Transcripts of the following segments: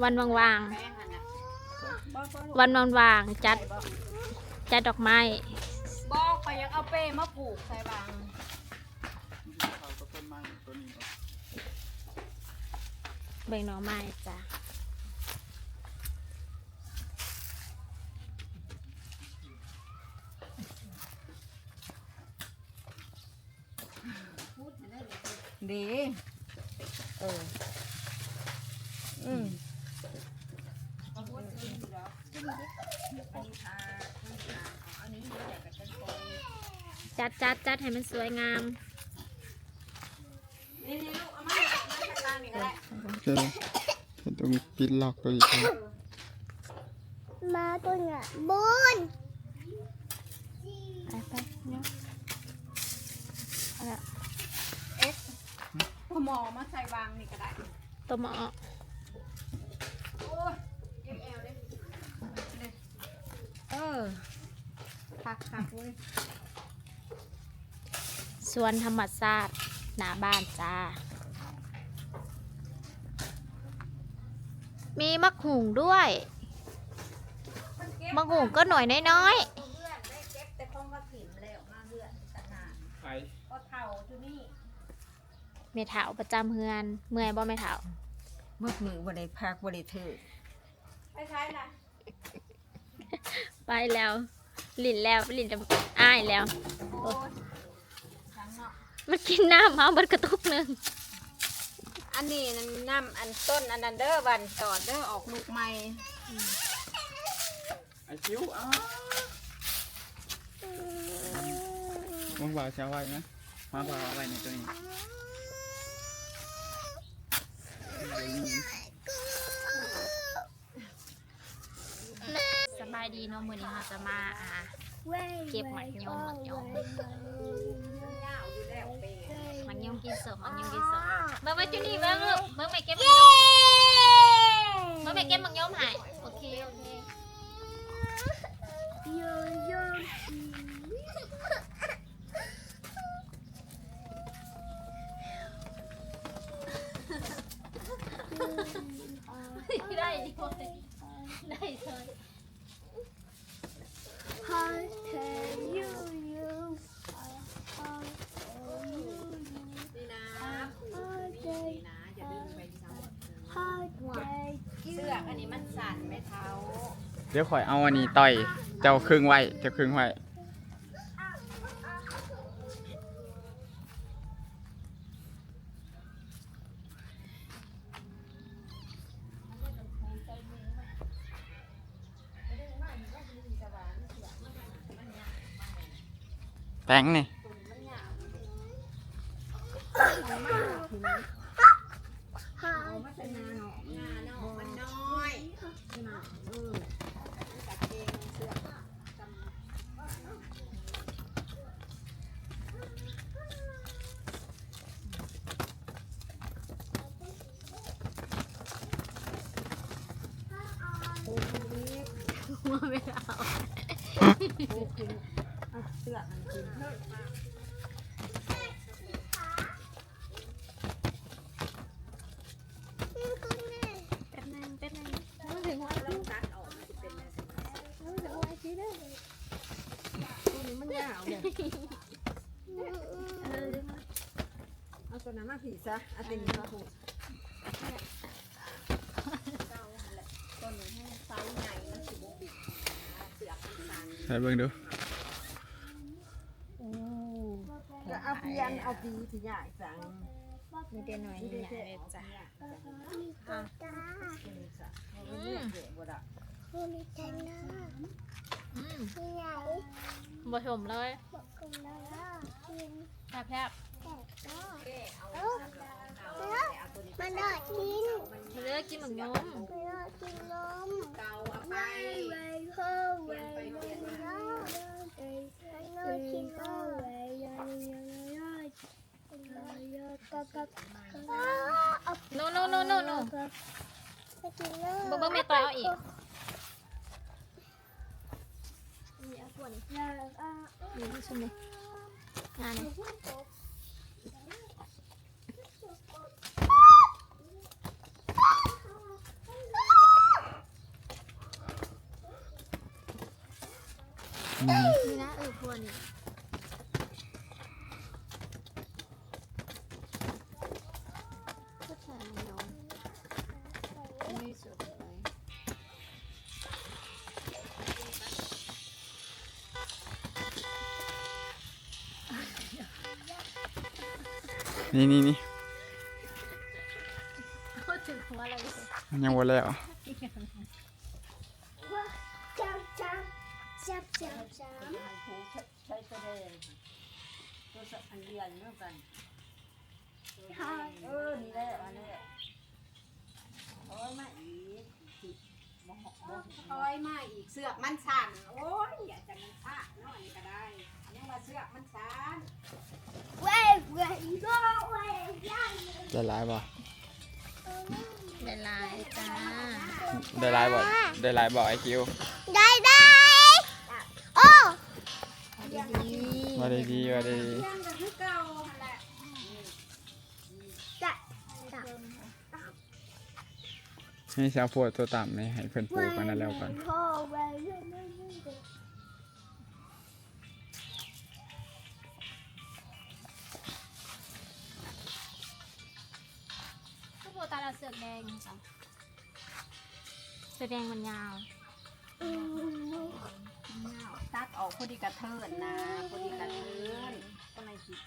ใส่ใส่ตัวนี้วันวางแป้งหั่นน่ะๆวันวางๆจัดจัดดอกไม้บอกไปยังเอาเป้มาปลูกใส่บางมันจะเข้ากับต้นไม้ตัวนี้เอาเบ่งหน่อไม้จ้ะ จัดจัดจัดให้มันสวยงามนี่นี่ลูกเอามาให้มาให้ตานี่ก็ได้เดี๋ยวเห็นตรงปิดล็อกตัวอีกครับมาตัวเนี่ยบนไปไปเนาะเอาละพอหมอมาใส่วางนี่ก็ได้ตัวหมอโอ้ยเอ็มแอลได้นี่เออคักคักเว้ย สวนธรรมศาสตร์หน้าบ้านจ้า มีมะขุงด้วย มะขุงก็หน่อยน้อยเพื่อนได้เก็บแต่ของกระถิ่นแล้วมาเพื่อนตะนาไปก็เท่าที่นี่ๆเมถาวประจำเฮือน เมื่อยบ่เมถาวเมื่อมือบ่ได้พักบ่ได้ถือไปใช้น่ะไปแล้วลิ่นแล้วลิ่นจะอ้ายแล้ว โอ้ยทั้งเนาะ มันกินน้ำมาเบิดกระตุกหนึ่งอันนี้นั่นน้ำอันต้นอันนั้นเด้อวันตอดเด้อออกลูกใหม่ไอ้คิ้วอ้าวมึงบ่าวจะเอาไว้นะมาบ่าวเอาไว้ในตัวนี้สบายดีเนาะมื้อนี้เราจะมาอ่าเก็บหมักยมหมักยมยาวอยู่แล้วเปย์ มันยมกินสมมันยมกินสมเบิ่งมาจุนี่เบิ่งลูกเบิ่งไปเก็บมักยมเบิ่งไปเก็บมักยมให้โอเคโอเค โยโย่ ได้ดิโอเคได้เลย ฮาเทยูยู นี่นะ ฮาเท นี่นะอย่าดึงไปเท้า ฮาเทยู เสื้ออั นี้มันสั่นไม่เท้าเดี๋ยวข่อยเอาอันนี้ต่อย เจ้าครึ่งไว้ เจ้าครึ่งไว้แตงนี่ ฮา มันเป็นนาเนาะนาเนาะมันน้อยนาเออตัดเองเสื้อ มาไม่เอา เสื้อมันกิน แป๊บนึงแป๊บนึง แล้วตัดออกมันจะเป็นอะไร มันยาวเนี่ยเอาตัวนั้นมา ผีซะเอาตัวนี้มาผูกต้นให้ไซส์ใหญ่มันสิบบิดเสือกมันสั่นใส่เบิ่งดูก็เอาเพียนเอาปีที่ใหญ่สั่งมีแต่หน่อยใหญ่เลยจ้ะเอาเลือกเด็กบ่ได้มีแต่หน้าอืมที่ไหนบ่ชมเลยบอกกันแล้วกินแทบแทบแต่ก็เก้เอาเอ้าเอาเอาตัวนี้มันดอดกินเลือกกินหมักยมมันดอดกินนมเกาเอาไปไว้เข้าไว้ไว้ไว้ไว้ไว้กินก็ไว้ยังยังยังยังก็ก็เอาโนโนโนโนโนไปกินเลยบ่เบิ่งแม่ต่อยเอาอีกอยากอะนี่ที่ชุมเลยงานนี่ อืม นี่ นะเออพวนี่ก็ใส่ไม่ยอมไม่สุดเลยนี่นี่นี่พูดถึงหัวอะไรเลยยังวนแล้ว ได้หลายบ่ได้ลายจ้าได้หลายบ่ได้หลายบ่ไอคิวได้ได้โอ้ดีว่าได้ดีว่าได้ดีเรื่องก็คือเก่าหั่นแหละจับจับนี่ชาวโพดตัวต่ำนี่ให้เพิ่นปลูกมันนั่นแล้วก่อน เสือกแดงจ้ะเสือกแดงมันยาว ตัดออกพอดีกระเทินนะพอดีกระเทินก็ไม่คิด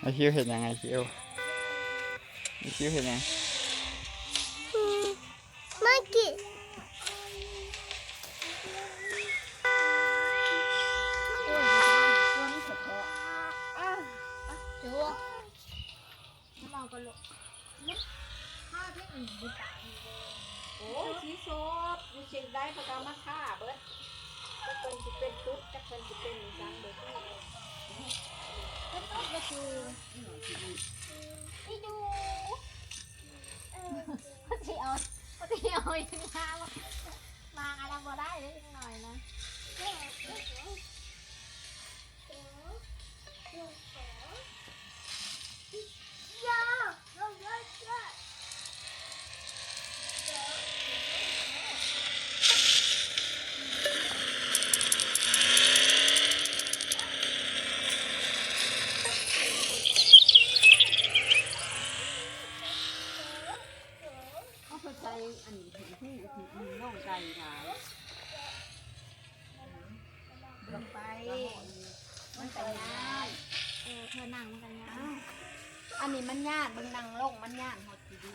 ไอคิวเห็นยังไงคิวไอคิวเห็นยังเมื่อกี้ตัวนี้เฉพาะจูมองกันลูกข้าวที่อื่นดีกว่าโอ้ชีสดอยู่เชียงได้ประกามาฆ่าเบิดจะเป็นจะเป็นตุ๊ดจะเป็นจะเป็นจังเบิดก็ต้องก็คือไปดูก็ ที่เอาก็ที่เอาอีกมามาอะไรบ่ได้ยอีกหน่อยนะ อันนี้ถึงที่ถึงน้องใจหลายลงไป มันจะยากเออเธอนั่งมันกันยากอันนี้มันยากเบิ่งนางลงมันยากหดที่ดิน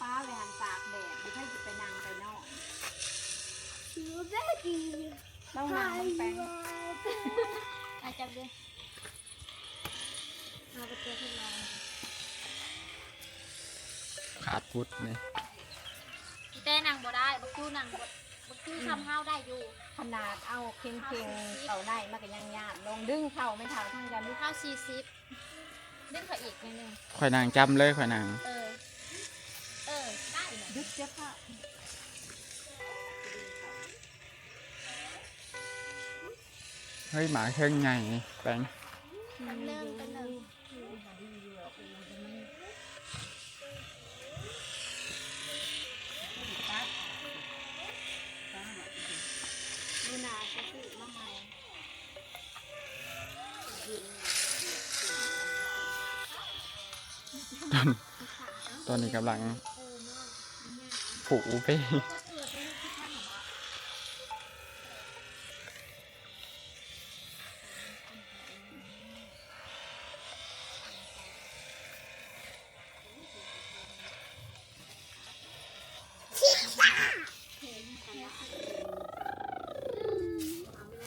ป้าไปหันตากแดดไม่ใช่จะไปนั่งไปนอกชิวเบบี้ต้องนั่งมันแปลงอาจับดิ เอาไปเจอที่รอขาดพุทธนี่พี่เต้นั่งบ่ได้บักจูนั่งบ่บักจูทำห้าวได้อยู่ขนาดเอาเค็งเค็งๆเต่าได้มันก็ยังยากลงดึงเข่าไม่เท่าทั้งกันลูกห้าวสี่สิบดึงเขาอีกนิดนึงข่อยนางจำเลยข่อยนางเออเออได้เลยดึกเจ้าค่ะเฮ้ยหมาเครื่องไงแปลงกันหนึ่งกันหนึ่ง ตอนนี้กำลังผูไป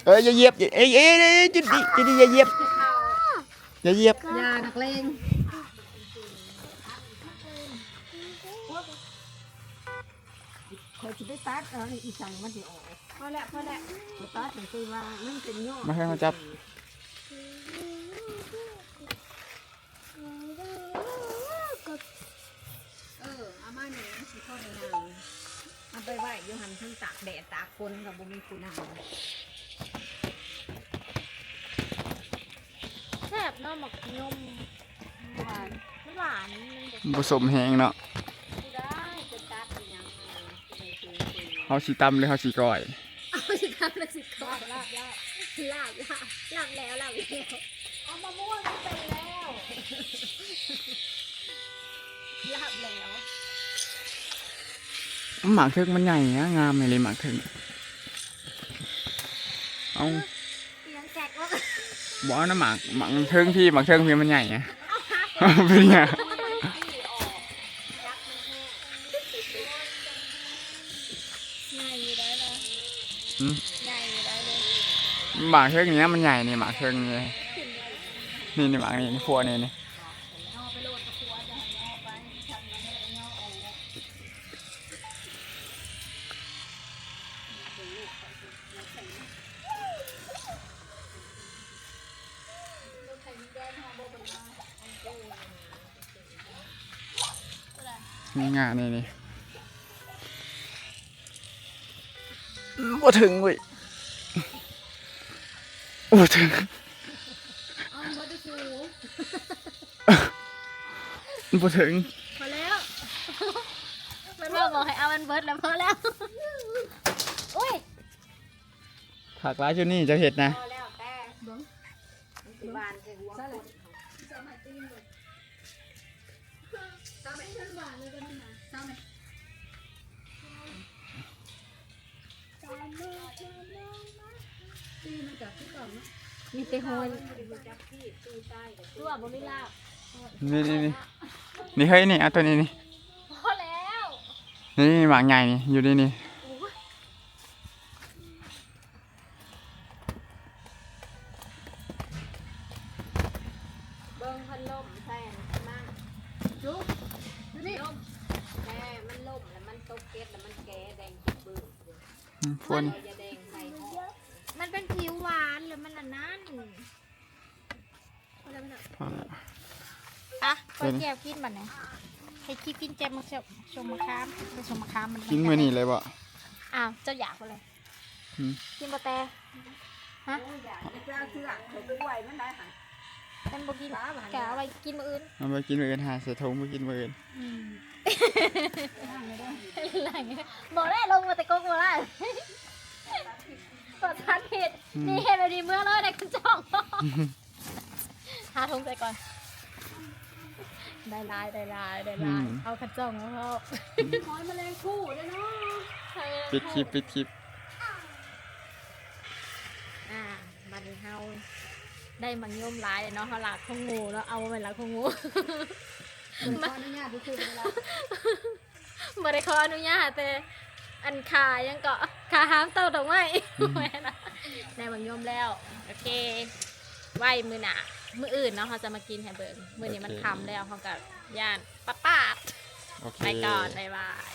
เอ้ยอย่าเหยียบเอ้ยเอ้ยจุดดิจุดดิอย่าเหยียบอย่าเหยียบยานักเลง จะไปตัดเอาอีสังมันจะออกพอแล้วพอแล้วะตัดมังคืว่ามันเป็นโยกมาให้เขาจับ เออเอามาหนึ่งสิพ่อในนางเอาไปไหว้อยูหันทั้งตากแดดตากฝนกับบุมีคุณนางแซ่บเนาะหมักยมหวานหวานบบผสมแห้งเนาะาสีตำหรือเขาสีก้อย เอาสิทำเลยสิก่อนลาบลาบลาบลาบลาบแล้วลาบแล้วเอามะม่วงก็เป็นแล้วลาบแล้วหมากเทิงมันใหญ่นะงามเลยหมากเทิงเอาเสียงแจกว่าบอกเอานะหมากหมากเทิงพี่หมากเทิงพี่มันใหญ่ไงเป็นไงอื หมากเทิงเนี้ยมันใหญ่นี่หมากเทิงนี่นี่นี่หมากนี่นี่พัวนี่นี่นี่งานนี่นี่บ่ถึงเว้ย บ่ถึงเอามาดูสูบ่ถึงพอแล้วมันบอกบอกให้เอามันเบิร์ดแล้วพอแล้วอุ้ยผักร้ายชุดนี้จะเห็ดนะ พอแล้วแต่มันสิบานใส่หัวคน มีแต่โฮนจับพี่ตีใต้กับตัวบ่มีลาบนี่นี่นี่นี่เฮ้ยนี่เอาตัวนี้นี่พอแล้วนี่นี่หมากใหญ่นี่อยู่นี่นี่เบิ้งพันลมใส่มั่งจุ๊บดูนี่ลมแม่มันล่มแล้วมันตกเก็ดแล้วมันแก่แดงจิบบื้ออืมพวนเราจะแดงใส่หอ มันเป็นผิวหวานหรือมันอันนั้นพ อแล้วไม่ต้องพอแล้วอะก็แก้วกินบัดไหนให้คิดกินแจมมาชมชมมะขามไปชมมะขามมันกินมื้อนี้เลยบ่อ้าวเจ้าอยากอะไรอืมกินบะแต่ฮะอยากจะเชื่อเชื่อเขาไปไหวมันได้หันเป็นบกินกะเอาไว้กินมื้ออื่นเอาไปกินมื้ออื่นหาใส่ถุงไปกินมื้ออื่นหลังบอกได้ลงมาแต่กงมาได้ปดทันผิดนี่เห็นอะไรดีเมื่อเลยเด็กคุณจ้อง หาทงใส่ก่อน ได้ลายได้ลายได้ลายเอาขัดจ้องแล้วเขาหอยแมลงคู่ด้วยเนาะปิดคลิปปิดคลิปอ่าบันเฮาได้มังยมหลายเนาะเขาหลักของงูเนาะเอาไปหลักของงูขออนุญาตดูคือเวลาไม่ได้ขออนุญาตแต่อันขายังเกาะขาห้ามเต้าดอกไม้แม่นะได้มังยมแล้ว โอเค ไหวมือหนา มืออื่นเนาะเขาจะมากินแฮมเบอร์มือนี้มันคำแล้วเขากับย่านป้าป้าดโอเค ไปก่อนบ๊ายบาย